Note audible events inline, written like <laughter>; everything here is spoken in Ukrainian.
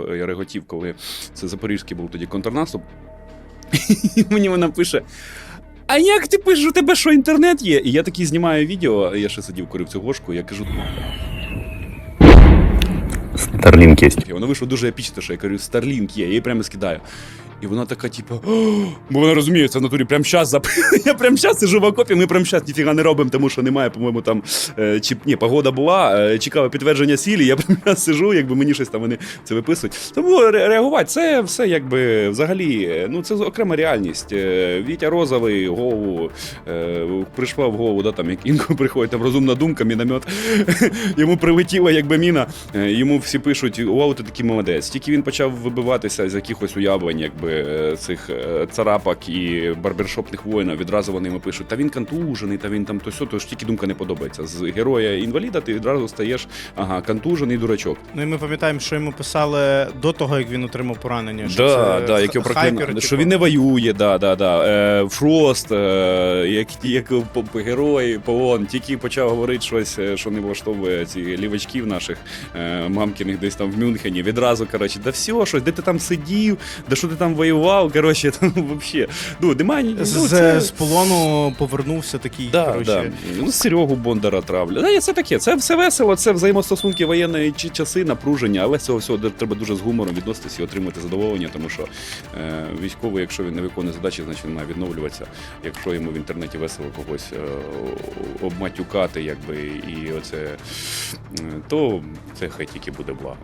Я реготів, коли це Запорізький був тоді контрнаступ. І мені вона пише: А як ти пишеш, у тебе що інтернет є? І я такий знімаю відео, я ще сидів, курив цю гошку, я кажу, Старлінк є. Воно вийшло дуже епічно, що я кажу, Старлінк є, я її прямо скидаю. І вона така, типу, бо вона розуміє, це в натурі прямо щас зап... <laughs> Я прямо щас сижу в окопі, ми прямо щас ніфіга не робимо, тому що немає, по-моєму, там е, чи ні, погода була, е, чекали підтвердження сілі. Я <laughs> прямо щас сижу, якби мені щось там вони це виписують. Тому ре- реагувати, це все якби взагалі, е, ну це окрема реальність. Е, Вітя Розовий голову е, прийшла в голову, да, там як інколи приходить там розумна думка, міномет. <laughs> Йому прилетіла якби міна. Е, Йому всі пишуть: вау, ти такий молодець. Тільки він почав вибиватися з якихось уявлень, якби е, цих е, царапок і барбершопних воїнів. Відразу вони йому пишуть: та він контужений, та він там то сьо, то ж тільки думка не подобається. З героя інваліда ти відразу стаєш, ага, контужений дурачок. Ну і ми пам'ятаємо, що йому писали до того, як він отримав поранення. що Да, це да, як його хайпер, що типу. він не воює, да, да, да. Е, Фрост, е, як, як герой ПОН, тільки почав говорити щось, е, що не влаштовує ці лівачків наших е, мамкиних десь там в Мюнхені. Відразу, коротше, да все, щось, де ти там сидів, да що ти там воював, коротше, <laughs> там взагалі. Ну, немає ні- з, ну, це- з полону повернувся такий. Да, коротше. да. Ну, Серегу Бондара травля. Да, це таке. Це все весело, це взаємостосунки воєнної часи, напруження, але цього всього треба дуже з гумором відноситися і отримати задоволення, тому що е, військовий, якщо він не виконує задачі, значить він має відновлюватися. Якщо йому в інтернеті весело когось е, обматюкати, якби, і оце, е, то це хай тільки буде благо.